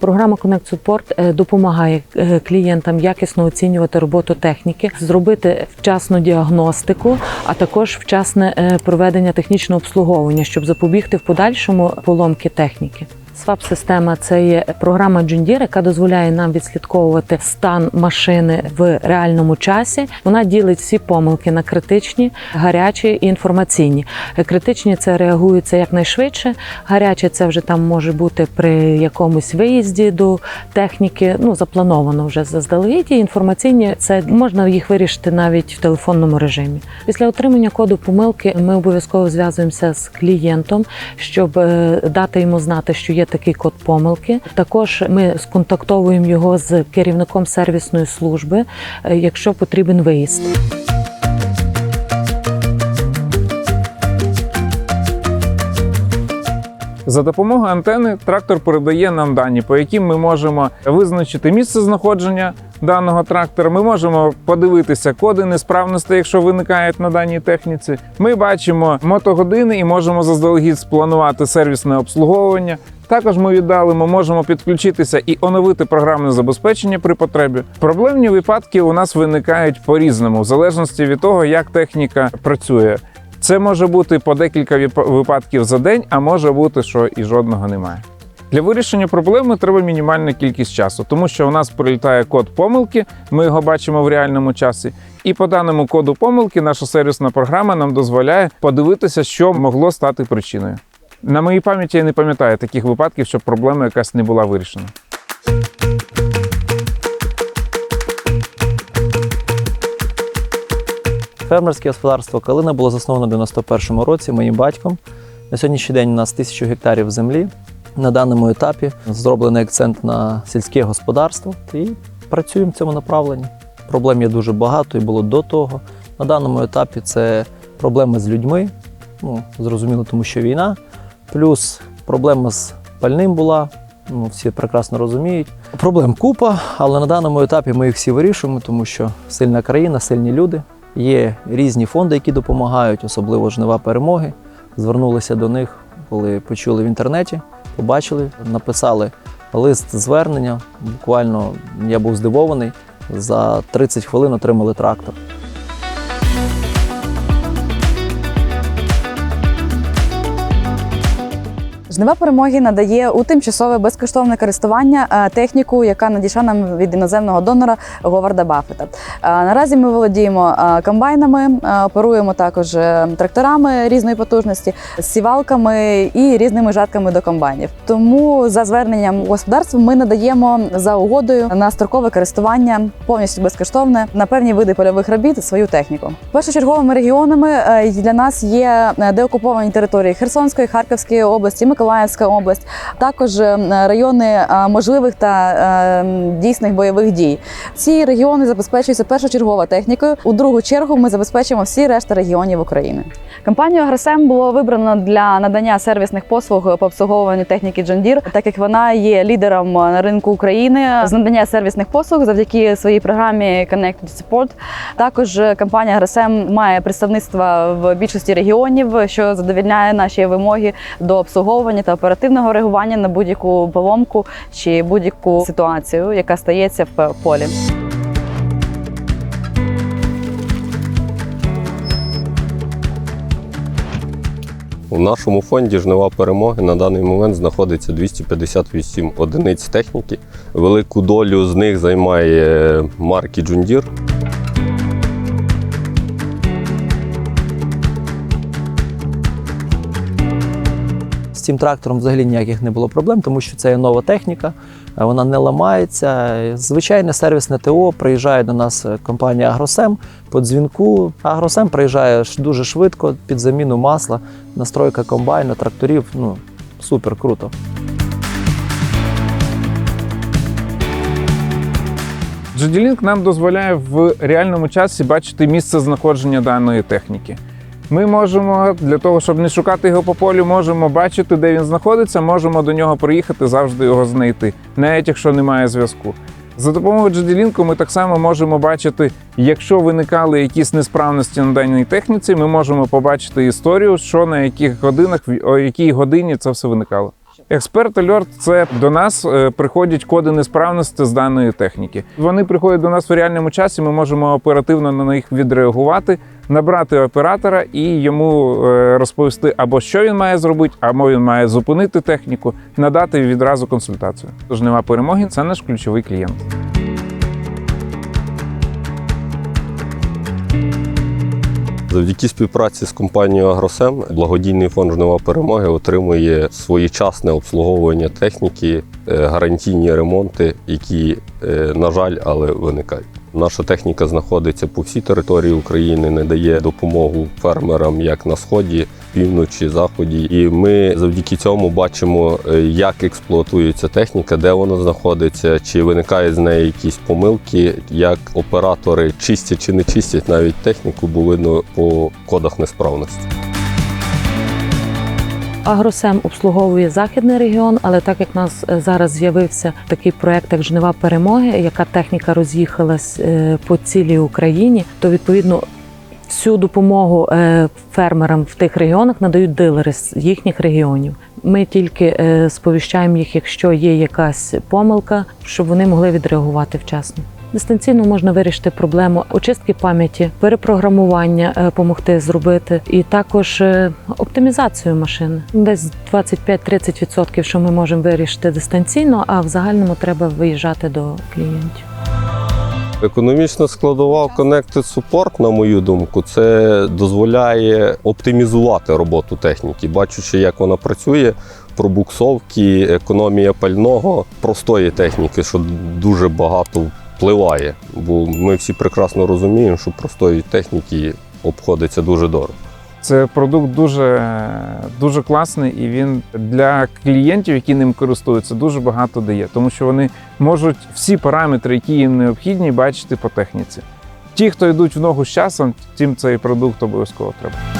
Програма Connect Support е, допомагає е, клієнтам якісно оцінювати роботу техніки, зробити вчасну діагностику, а також вчасне е, проведення технічного обслуговування, щоб запобігти в подальшому поломки техніки. СВАП-система це є програма Deere, яка дозволяє нам відслідковувати стан машини в реальному часі. Вона ділить всі помилки на критичні, гарячі і інформаційні. Критичні це реагується якнайшвидше. Гарячі це вже там може бути при якомусь виїзді до техніки. Ну заплановано вже заздалегідь. І інформаційні це можна їх вирішити навіть в телефонному режимі. Після отримання коду помилки ми обов'язково зв'язуємося з клієнтом, щоб е, дати йому знати, що є такий код помилки. Також ми сконтактовуємо його з керівником сервісної служби, е, якщо потрібен виїзд. За допомогою антени трактор передає нам дані, по яким ми можемо визначити місце знаходження даного трактора. Ми можемо подивитися коди несправності, якщо виникають на даній техніці. Ми бачимо мотогодини і можемо заздалегідь спланувати сервісне обслуговування. Також ми віддалимо, можемо підключитися і оновити програмне забезпечення при потребі. Проблемні випадки у нас виникають по-різному, в залежності від того, як техніка працює. Це може бути по декілька випадків за день, а може бути, що і жодного немає. Для вирішення проблеми треба мінімальна кількість часу, тому що у нас прилітає код помилки, ми його бачимо в реальному часі. І по даному коду помилки наша сервісна програма нам дозволяє подивитися, що могло стати причиною. На моїй пам'яті я не пам'ятаю таких випадків, щоб проблема якась не була вирішена. Фермерське господарство Калина було засновано в 91-му році моїм батьком. На сьогоднішній день у нас тисячу гектарів землі. На даному етапі зроблений акцент на сільське господарство і працюємо в цьому направленні. Проблем є дуже багато і було до того. На даному етапі це проблеми з людьми. Ну, зрозуміло, тому що війна. Плюс проблема з пальним була. Ну, всі прекрасно розуміють. Проблем купа, але на даному етапі ми їх всі вирішуємо, тому що сильна країна, сильні люди. Є різні фонди, які допомагають, особливо жнива перемоги. Звернулися до них, коли почули в інтернеті, побачили, написали лист звернення. Буквально я був здивований. За 30 хвилин отримали трактор. Жнива перемоги надає у тимчасове безкоштовне користування е, техніку, яка надійшла нам від іноземного донора Говарда Баффета. Е, Наразі ми володіємо е, комбайнами, оперуємо також тракторами різної потужності, сівалками і різними жатками до комбайнів. Тому за зверненням господарства ми надаємо за угодою на строкове користування повністю безкоштовне на певні види польових робіт свою техніку. Першочерговими регіонами для нас є деокуповані території Херсонської, Харківської області, Миколаївська область, також е, райони е, можливих та е, дійсних бойових дій. Ці регіони забезпечуються першочергово технікою. У другу чергу ми забезпечимо всі решта регіонів України. Компанію Агросем було вибрано для надання сервісних послуг по обслуговуванню техніки Deere, так як вона є лідером на ринку України з надання сервісних послуг завдяки своїй програмі Connected Support. Також компанія Агросем має представництво в більшості регіонів, що задовільняє наші вимоги до обслуговування та оперативного реагування на будь-яку поломку чи будь-яку ситуацію, яка стається в полі. У нашому фонді жнива перемоги на даний момент знаходиться 258 одиниць техніки. Велику долю з них займає марки Джундір. З цим трактором взагалі ніяких не було проблем, тому що це є нова техніка, е, вона не ламається. Звичайне сервісне ТО приїжджає до нас е, компанія Агросем по дзвінку. Агросем приїжджає дуже швидко під заміну масла, настройка комбайну, тракторів. Ну супер круто. GDLink нам дозволяє в реальному часі бачити місце знаходження даної техніки. Ми можемо для того, щоб не шукати його по полю, можемо бачити, де він знаходиться, можемо до нього приїхати, завжди його знайти, навіть якщо немає зв'язку. За допомогою GD-Link ми так само можемо бачити, якщо виникали якісь несправності на даній техніці, ми можемо побачити історію, що на яких годинах, о якій годині це все виникало. Експерт Alert – це до нас е, приходять коди несправності з даної техніки. Вони приходять до нас в реальному часі. Ми можемо оперативно на них відреагувати, набрати оператора і йому е, розповісти або що він має зробити, або він має зупинити техніку, надати відразу консультацію. Жнива перемоги це наш ключовий клієнт. Завдяки співпраці з компанією Агросем благодійний фонд жнива перемоги отримує своєчасне обслуговування техніки, е, гарантійні ремонти, які, е, на жаль, але виникають. Наша техніка знаходиться по всій території України, не дає допомогу фермерам як на сході, півночі, заході. І ми завдяки цьому бачимо, е, як експлуатується техніка, де вона знаходиться, чи виникають з неї якісь помилки, як оператори чистять чи не чистять навіть техніку, бо видно по кодах несправності. Агросем обслуговує західний регіон, але так як у нас е, зараз з'явився такий проект, як жнива перемоги, яка техніка роз'їхалась е, по цілій Україні, то відповідно. Всю допомогу е, фермерам в тих регіонах надають дилери з їхніх регіонів. Ми тільки сповіщаємо їх, якщо є якась помилка, щоб вони могли відреагувати вчасно. Дистанційно можна вирішити проблему очистки пам'яті, перепрограмування е, помогти зробити, і також е, оптимізацію машини. Десь 25-30%, що ми можемо вирішити дистанційно, а в загальному треба виїжджати до клієнтів. Економічна складова Connected Support, на мою думку, це дозволяє оптимізувати роботу техніки, бачучи, як вона працює, пробуксовки, економія пального, простої техніки, що дуже багато впливає. Бо ми всі прекрасно розуміємо, що простої техніки обходиться дуже дорого. Це продукт дуже, дуже класний, і він для клієнтів, які ним користуються, дуже багато дає, тому що вони можуть всі параметри, які їм необхідні, бачити по техніці. Ті, хто йдуть в ногу з часом, тим цей продукт обов'язково треба.